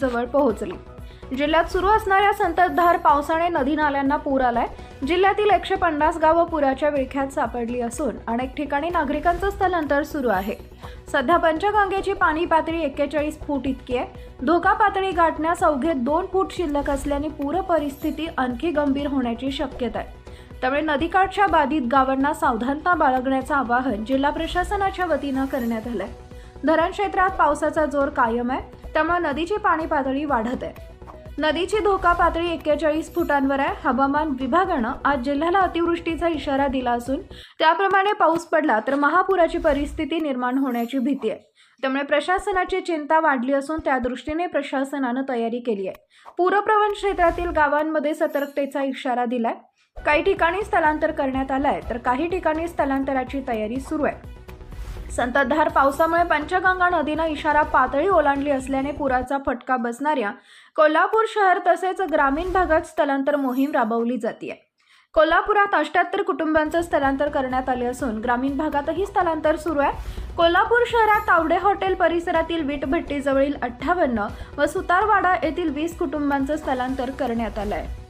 जवळ पोहोचली. जिल्ह्यात सुरू असणाऱ्या संततधार पावसाने नदी नाल्यांना पूर आलाय. जिल्ह्यातील एकशे पन्नास गावं पुराच्या विळख्यात सापडली असून अनेक ठिकाणी नागरिकांचं स्थलांतर सुरू आहे. सध्या पंचगंगेची पाणी पातळी एक्केचाळीस फूट इतकी आहे. धोका पातळी गाठण्यास अवघे दोन फूट शिल्लक असल्याने पूर परिस्थिती आणखी गंभीर होण्याची शक्यता आहे. त्यामुळे नदीकाठच्या बाधित गावांना सावधानता बाळगण्याचं आवाहन जिल्हा प्रशासनाच्या वतीनं करण्यात आलंय. धरण क्षेत्रात पावसाचा जोर कायम आहे त्यामुळे नदीची पाणी पातळी वाढत. आहे नदीची धोका पातळी एक्केचाळीस फुटांवर आहे. हवामान विभागानं आज जिल्ह्याला अतिवृष्टीचा इशारा दिला असून त्याप्रमाणे पाऊस पडला तर महापुराची परिस्थिती निर्माण होण्याची भीती आहे. त्यामुळे प्रशासनाची चिंता वाढली असून त्या दृष्टीने प्रशासनानं तयारी केली आहे. पूरप्रवण क्षेत्रातील गावांमध्ये सतर्कतेचा इशारा दिलाय. काही ठिकाणी स्थलांतर करण्यात आलाय तर काही ठिकाणी स्थलांतराची तयारी सुरू आहे. संततधार पावसामुळे पंचगंगा नदीनं इशारा पातळी ओलांडली असल्याने पुराचा फटका बसणाऱ्या कोल्हापूर शहर तसेच ग्रामीण भागात स्थलांतर मोहीम राबवली जाते कोल्हापुरात अष्ट्याहत्तर कुटुंबांचं स्थलांतर करण्यात आले असून ग्रामीण भागातही स्थलांतर सुरू आहे. कोल्हापूर शहरात तावडे हॉटेल परिसरातील वीटभट्टीजवळील अठ्ठावन्न व सुतारवाडा येथील वीस कुटुंबांचं स्थलांतर करण्यात आलं आहे